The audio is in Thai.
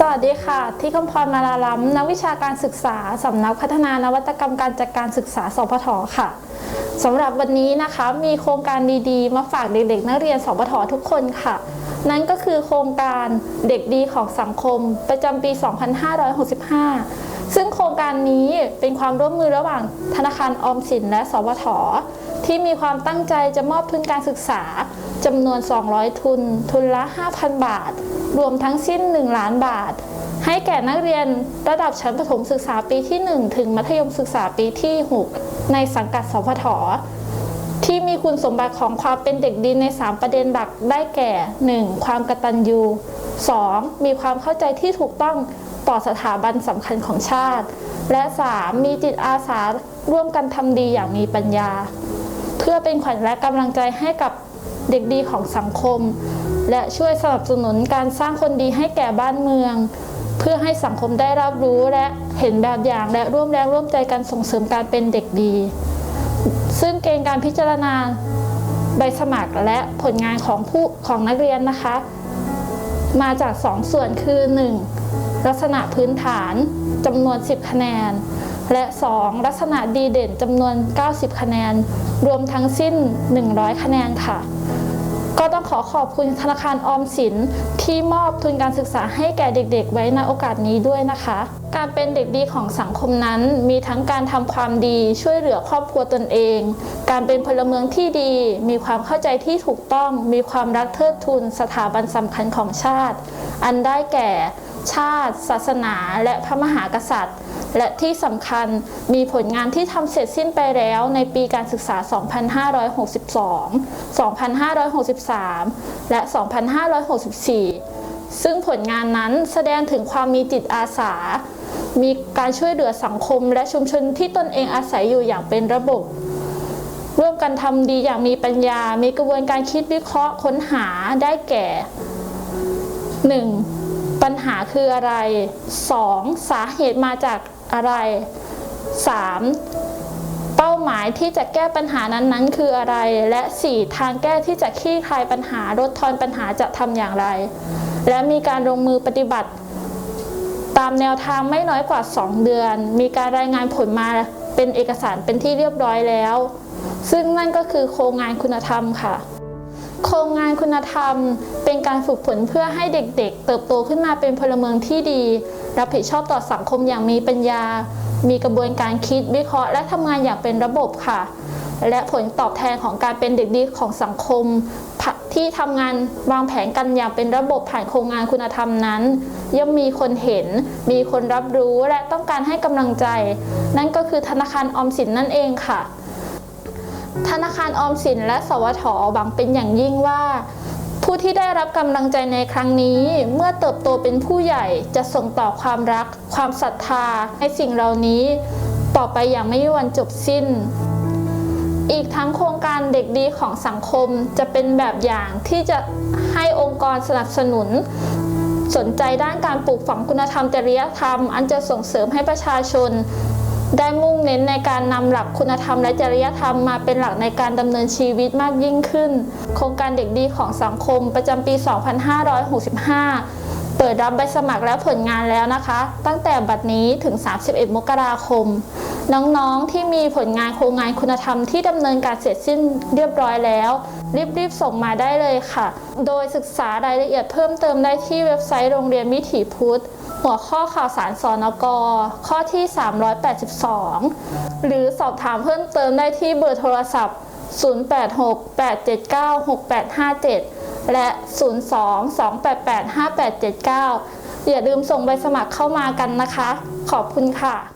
สวัสดีค่ะ ที่คำพรมาลาล้ำนักวิชาการศึกษาสำนักพัฒนานวัตกรรมการจัดการศึกษาสพทค่ะสำหรับวันนี้นะคะมีโครงการดีๆ มาฝากเด็กๆ นักเรียนสพททุกคนค่ะ นั่นก็คือโครงการเด็กดีของสังคมประจำปี 2565 ซึ่งโครงการนี้เป็นความร่วมมือระหว่างธนาคารออมสินและสพทที่มีความตั้งใจจะมอบทุนการศึกษา จำนวน 200 ทุน ทุนละ 5,000 บาท รวมทั้งสิ้น 1 ล้านบาท ให้แก่นักเรียนระดับชั้นประถมศึกษาปีที่ 1 ถึงมัธยมศึกษาปีที่ 6 ในสังกัดสพทที่มีคุณสมบัติของความเป็นเด็กดีใน 3 ประเด็นหลักได้แก่ 1. ความกตัญญู 2. มีความเข้าใจที่ถูกต้องต่อสถาบันสำคัญของชาติ และ 3. มีจิตอาสาร่วมกันทำดีอย่างมีปัญญา เพื่อเป็นขวัญและกำลังใจให้กับ เด็กดีของสังคม และช่วยสนับสนุนการสร้างคนดีให้แก่บ้านเมือง เพื่อให้สังคมได้รับรู้และเห็นแบบอย่างและร่วมแรงร่วมใจกันส่งเสริมการเป็นเด็กดี ซึ่งเกณฑ์การพิจารณาใบสมัครและผลงานของผู้ของนักเรียนนะคะ มาจาก 2 ส่วนคือ 1. ลักษณะพื้นฐานจำนวน 10 คะแนน และ 2. ลักษณะดีเด่นจำนวน 90 คะแนน รวมทั้งสิ้น 100 คะแนนค่ะ ก็ต้องขอขอบคุณธนาคารออมสินที่มอบทุนการศึกษาให้แก่เด็กๆ ไว้ในโอกาสนี้ด้วยนะคะ การเป็นเด็กดีของสังคมนั้น มีทั้งการทำความดีช่วยเหลือครอบครัวตนเอง การเป็นพลเมืองที่ดี มีความเข้าใจที่ถูกต้อง มีความรักเทิดทูนสถาบันสำคัญของชาติ อันได้แก่ ชาติ ศาสนา และพระมหากษัตริย์ และที่สำคัญมีผลงานที่ทำเสร็จสิ้นไปแล้วในปีการศึกษา 2562 2563 และ 2564 ซึ่งผลงานนั้นแสดงถึงความมีจิตอาสา มีการช่วยเหลือสังคมและชุมชนที่ตนเองอาศัยอยู่อย่างเป็นระบบ ร่วมกันทำดีอย่างมีปัญญา มีกระบวนการคิดวิเคราะห์ค้นหาได้แก่ 1. ปัญหาคืออะไร 2. สาเหตุมาจาก อะไร 3. เป้าหมายที่จะแก้ปัญหานั้นๆ คืออะไร และ 4. ทางแก้ที่จะคลี่คลายปัญหาลดทอนปัญหาจะทำอย่างไร และมีการลงมือปฏิบัติ ตามแนวทางไม่น้อยกว่า 2 เดือน มีการรายงานผลมาเป็นเอกสารเป็นที่เรียบร้อยแล้ว ซึ่งนั่นก็คือโครงงานคุณธรรมค่ะ โครงงานคุณธรรม เป็นการฝึกฝนเพื่อให้เด็กๆ เติบโตขึ้นมาเป็นพลเมืองที่ดี รับผิดชอบต่อสังคมอย่างมีปัญญา มีกระบวนการคิดวิเคราะห์ และทำงานอย่างเป็นระบบค่ะ และผลตอบแทนของการเป็นเด็กดีของสังคม ที่ทำงานวางแผนกันอย่างเป็นระบบผ่านโครงงานคุณธรรมนั้น ย่อมมีคนเห็น มีคนรับรู้และต้องการให้กำลังใจ นั่นก็คือธนาคารออมสินนั่นเองค่ะ ธนาคารออมสินและสวทหวังเป็นอย่างยิ่งว่า ผู้ที่ได้รับกำลังใจในครั้งนี้ เมื่อเติบโตเป็นผู้ใหญ่จะส่งต่อความรัก ความศรัทธาให้สิ่งเหล่านี้ ต่อไปอย่างไม่มีวันจบสิ้น อีกทั้งโครงการเด็กดีของสังคมจะเป็นแบบอย่างที่จะให้องค์กรสนับสนุนสนใจด้านการปลูกฝังคุณธรรมจริยธรรม อันจะส่งเสริมให้ประชาชน ได้มุ่งเน้นในการนำหลักคุณธรรมและจริยธรรมมาเป็นหลักในการดำเนินชีวิตมากยิ่งขึ้น โครงการเด็กดีของสังคมประจำปี 2565 เปิดรับใบสมัครและผลงานแล้วนะคะ ตั้งแต่บัดนี้ถึง 31 มกราคม น้องๆที่มีผลงานโครงงานคุณธรรมที่ดำเนินการเสร็จสิ้นเรียบร้อยแล้ว รีบๆส่งมาได้เลยค่ะ โดยศึกษารายละเอียดเพิ่มเติมได้ที่เว็บไซต์โรงเรียนวิถีพุทธ หัวข้อข่าวสารสอนก ข้อที่ 382 หรือสอบถามเพิ่มเติมได้ที่เบอร์โทรศัพท์ 0868796857 และ 02-288-5879 อย่าลืมส่งใบสมัครเข้ามากันนะคะ ขอบคุณค่ะ